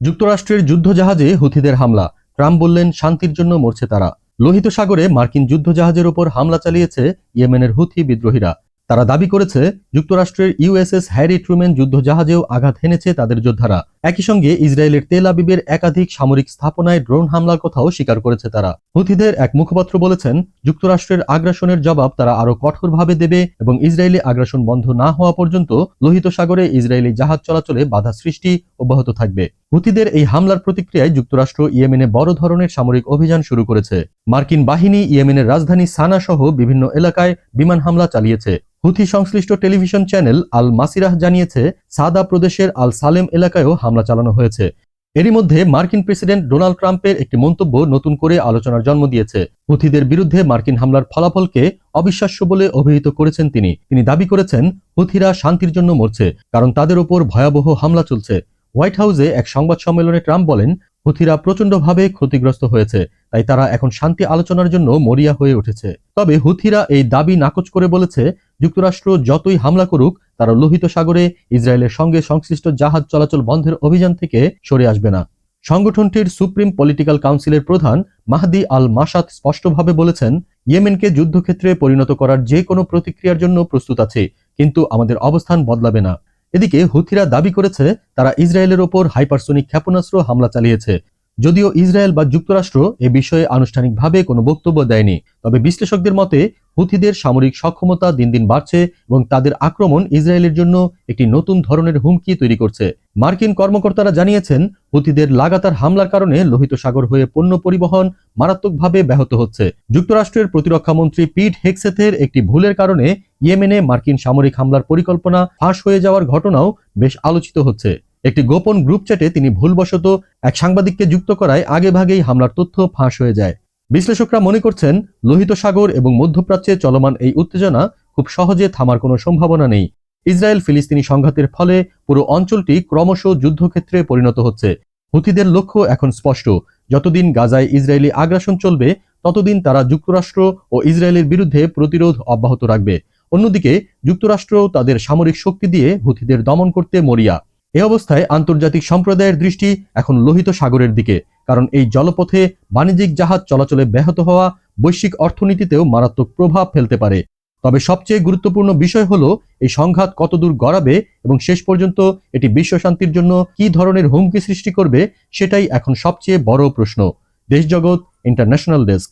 যুক্তরাষ্ট্রের যুদ্ধজাহাজে হুথিদের হামলা। ট্রাম্প বললেন, শান্তির জন্য মরছে তারা। লোহিত সাগরে মার্কিন যুদ্ধজাহাজের ওপর হামলা চালিয়েছে ইয়েমেনের হুথি বিদ্রোহীরা। তারা দাবি করেছে, যুক্তরাষ্ট্রের ইউএসএস হ্যারি ট্রুম্যান যুদ্ধজাহাজেও আঘাত হেনেছে তাদের যোদ্ধারা। একই সঙ্গে ইসরায়েলের তেল আবিবের একাধিক সামরিক স্থাপনায় ড্রোন হামলার কথাও স্বীকার করেছে তারা। হুথিদের এক মুখপাত্র বলেছেন, যুক্তরাষ্ট্রের আগ্রাসনের জবাব তারা আরও কঠোরভাবে দেবে এবং ইসরায়েলি আগ্রাসন বন্ধ না হওয়া পর্যন্ত লোহিত সাগরে ইসরায়েলি জাহাজ চলাচলে বাধা সৃষ্টি অব্যাহত থাকবে। হুথিদের এই হামলার প্রতিক্রিয়ায় যুক্তরাষ্ট্র ইয়েমেনে বড় ধরনের সামরিক অভিযান শুরু করেছে। মার্কিন বাহিনী ইয়েমেনের রাজধানী সানা সহ বিভিন্ন এলাকায় বিমান হামলা চালিয়েছে। হুথি সংশ্লিষ্ট টেলিভিশন চ্যানেল আল মাসিরাহ জানিয়েছে সাদা প্রদেশের আল সালেম এলাকায়ও হামলা চালানো হয়েছে। এরই মধ্যে মার্কিন প্রেসিডেন্ট ডোনাল্ড ট্রাম্পের একটি মন্তব্য নতুন করে আলোচনার জন্ম দিয়েছে। হুথিদের বিরুদ্ধে মার্কিন হামলার ফলাফলকে অবিশ্বাস্য বলে অভিহিত করেছেন তিনি। তিনি দাবি করেছেন, হুথিরা শান্তির জন্য মরছে, কারণ তাদের ওপর ভয়াবহ হামলা চলছে। হোয়াইট হাউসে এক সংবাদ সম্মেলনে ট্রাম্প বলেন, হুথিরা প্রচণ্ডভাবে ক্ষতিগ্রস্ত হয়েছে, তাই তারা এখন শান্তি আলোচনার জন্য মরিয়া হয়ে উঠেছে। তবে হুথিরা এই দাবি নাকচ করে বলেছে যুক্তরাষ্ট্র যতই হামলা করুক, তারা লোহিত সাগরে ইসরায়েলের সঙ্গে সংশ্লিষ্ট জাহাজ চলাচল বন্ধের অভিযান থেকে সরে আসবে না। সংগঠনটির সুপ্রিম পলিটিক্যাল কাউন্সিলের প্রধান মাহদি আল মাসাদ স্পষ্টভাবে বলেছেন, ইয়েমেনকে যুদ্ধক্ষেত্রে পরিণত করার যে কোনো প্রতিক্রিয়ার জন্য প্রস্তুত আছে, কিন্তু আমাদের অবস্থান বদলাবে না। এদিকে হুথিরা দাবি করেছে, তারা ইসরায়েলের ওপর হাইপারসোনিক ক্ষেপণাস্ত্র হামলা চালিয়েছে। যদিও ইসরায়েল বা যুক্তরাষ্ট্র এ বিষয়ে আনুষ্ঠানিকভাবে কোনো বক্তব্য দেয়নি, তবে বিশ্লেষকদের মতে হুথিদের সামরিক সক্ষমতা দিন দিন বাড়ছে এবং তাদের আক্রমণ ইসরায়েলের জন্য একটি নতুন ধরনের হুমকি তৈরি করছে। মার্কিন কর্মকর্তারা জানিয়েছেন, হুথিদের লাগাতার হামলার কারণে লোহিত সাগর হয়ে পণ্য পরিবহন মারাত্মকভাবে ব্যাহত হচ্ছে। যুক্তরাষ্ট্রের প্রতিরক্ষামন্ত্রী পিট হেক্সেথের একটি ভুলের কারণে ইয়েমেনে মার্কিন সামরিক হামলার পরিকল্পনা ফাঁস হয়ে যাওয়ার ঘটনাও বেশ আলোচিত হচ্ছে। একটি গোপন গ্রুপ চ্যাটে তিনি ভুলবশত এক সাংবাদিককে যুক্ত করায় আগেভাগেই হামলার তথ্য ফাঁস হয়ে যায়। বিশ্লেষকরা মনে করছেন, লোহিত সাগর এবং মধ্যপ্রাচ্যে চলমান এই উত্তেজনা খুব সহজে থামার কোনো সম্ভাবনা নেই। ইসরায়েল ফিলিস্তিনি সংঘাতের ফলে পুরো অঞ্চলটি ক্রমশ যুদ্ধক্ষেত্রে পরিণত হচ্ছে। হুথিদের লক্ষ্য এখন স্পষ্ট। যতদিন গাজায় ইসরায়েলি আগ্রাসন চলবে, ততদিন তারা যুক্তরাষ্ট্র ও ইসরায়েলের বিরুদ্ধে প্রতিরোধ অব্যাহত রাখবে। অন্যদিকে যুক্তরাষ্ট্র তাদের সামরিক শক্তি দিয়ে হুথিদের দমন করতে মরিয়া। এ অবস্থায় আন্তর্জাতিক সম্প্রদায়ের দৃষ্টি এখন লোহিত সাগরের দিকে, কারণ এই জলপথে বাণিজ্যিক জাহাজ চলাচলে ব্যাহত হওয়া বৈশ্বিক অর্থনীতিতেও মারাত্মক প্রভাব ফেলতে পারে। তবে সবচেয়ে গুরুত্বপূর্ণ বিষয় হলো, এই সংঘাত কতদূর গড়াবে এবং শেষ পর্যন্ত এটি বিশ্ব শান্তির জন্য কি ধরনের হুমকি সৃষ্টি করবে, সেটাই এখন সবচেয়ে বড় প্রশ্ন। দেশজগৎ ইন্টারন্যাশনাল ডেস্ক।